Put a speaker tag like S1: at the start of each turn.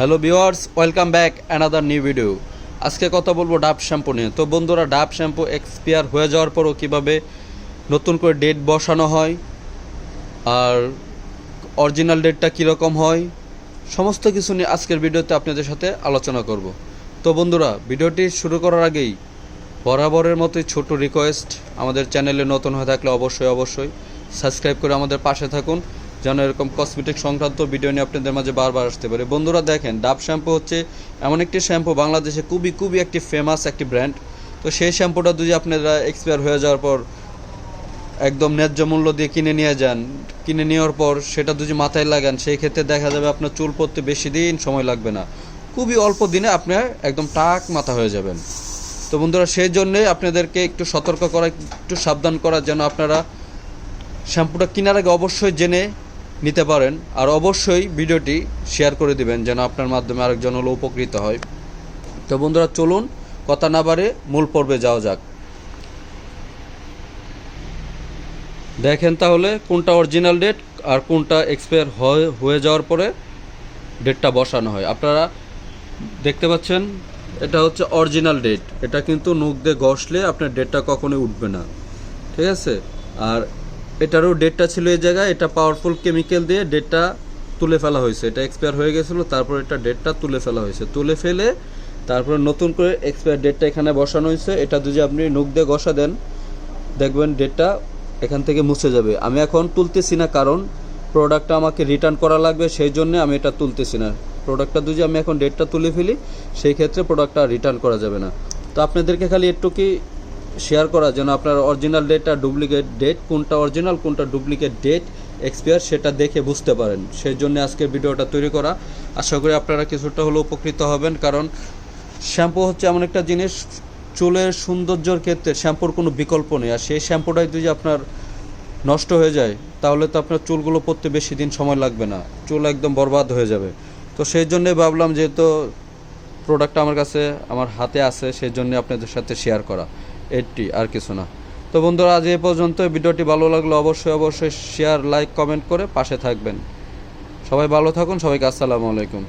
S1: Hello viewers welcome back another new video আজকে কথা বলব ডাব শ্যাম্পু নিয়ে। তো বন্ধুরা, ডাব শ্যাম্পু এক্সপায়ার হয়ে যাওয়ার পরও কীভাবে নতুন করে ডেট বসানো হয়, আর অরিজিনাল ডেটটা কীরকম হয়, সমস্ত কিছু নিয়ে আজকের ভিডিওতে আপনাদের সাথে আলোচনা করব। তো বন্ধুরা, ভিডিওটি শুরু করার আগেই বরাবরের মতোই ছোট রিকোয়েস্ট আমাদের চ্যানেলে নতুন হয়ে থাকলে অবশ্যই অবশ্যই সাবস্ক্রাইব করে আমাদের পাশে থাকুন। যেন এরকম কসমেটিক সংক্রান্ত ভিডিও নিয়ে আপনাদের মাঝে বারবার আসতে পারে। বন্ধুরা দেখেন ডাব শ্যাম্পু হচ্ছে এমন একটি শ্যাম্পু বাংলাদেশে খুবই খুবই একটি ফেমাস একটি ব্র্যান্ড তো সেই শ্যাম্পুটা যদি আপনারা এক্সপায়ার হয়ে যাওয়ার পর একদম ন্যায্য মূল্য দিয়ে কিনে নিয়ে যান, কিনে নেওয়ার পর সেটা যদি মাথায় লাগান, সেই ক্ষেত্রে দেখা যাবে আপনার চুল পড়তে বেশি দিন সময় লাগবে না। খুবই অল্প দিনে আপনার একদম টাক মাথা হয়ে যাবেন। তো বন্ধুরা, সেই জন্যে আপনাদেরকে একটু সতর্ক করা, একটু সাবধান করার যেন আপনারা শ্যাম্পুটা কেনার আগে অবশ্যই জেনে নিতে পারেন। আর অবশ্যই ভিডিওটি শেয়ার করে দিবেন, যেন আপনার মাধ্যমে আরেকজন হলো উপকৃত হয়। তো বন্ধুরা, চলুন, কথা না বাড়ে, মূল পর্বে যাওয়া যাক। দেখেন তাহলে, কোনটা অরিজিনাল ডেট আর কোনটা এক্সপায়ার হয়ে যাওয়ার পরে ডেটটা বসানো হয়। আপনারা দেখতে পাচ্ছেন, এটা হচ্ছে অরিজিনাল ডেট এটা কিন্তু নখ দিয়ে ঘষলে আপনার ডেটটা কখনোই উঠবে না। ঠিক আছে? আর এটারও ডেটটা ছিল এই জায়গায়, এটা পাওয়ারফুল কেমিক্যাল দিয়ে ডেটটা তুলে ফেলা হয়েছে। এটা এক্সপায়ার হয়ে গেছিল, তারপর এটা ডেটটা তুলে ফেলা হয়েছে। তুলে ফেলে তারপরে নতুন করে এক্সপায়ার ডেটটা এখানে বসানো হয়েছে। এটা যদি আপনি নখ দিয়ে ঘষা দেন, দেখবেন ডেটটা এখান থেকে মুছে যাবে। আমি এখন তুলতেছি না, কারণ প্রোডাক্টটা আমাকে রিটার্ন করা লাগবে, সেই জন্য আমি এটা তুলতেছি না। প্রোডাক্টটা যদি আমি এখন ডেটটা তুলে ফেলি, সেই ক্ষেত্রে প্রোডাক্টটা রিটার্ন করা যাবে না। তো আপনাদেরকে খালি একটু কি শেয়ার করা যেন আপনার অরিজিনাল ডেট আর ডুপ্লিকেট ডেট কোনটা অরিজিনাল কোনটা ডুপ্লিকেট ডেট এক্সপায়ার সেটা দেখে বুঝতে পারেন। সেই জন্য আজকের ভিডিওটা তৈরি করা। আশা করি আপনারা কিছুটা হলেও উপকৃত হবেন, কারণ শ্যাম্পু হচ্ছে এমন একটা জিনিস, চুলের সৌন্দর্যর ক্ষেত্রে শ্যাম্পুর কোনো বিকল্প নেই। আর সেই শ্যাম্পুটাই যদি আপনার নষ্ট হয়ে যায়, তাহলে তো আপনার চুলগুলো পড়তে বেশি দিন সময় লাগবে না। চুল একদম বরবাদ হয়ে যাবে। তো সেই জন্যে ভাবলাম যেহেতু প্রোডাক্টটা আমার কাছে, আমার হাতে আছে সেই জন্য আপনাদের সাথে শেয়ার করা। এটি আর কিছু না। তো বন্ধুরা, আজ এ পর্যন্ত। ভিডিওটি ভালো লাগলে অবশ্যই অবশ্যই শেয়ার লাইক কমেন্ট করে পাশে থাকবেন। সবাই ভালো থাকুন। সবাইকে আসসালামু আলাইকুম।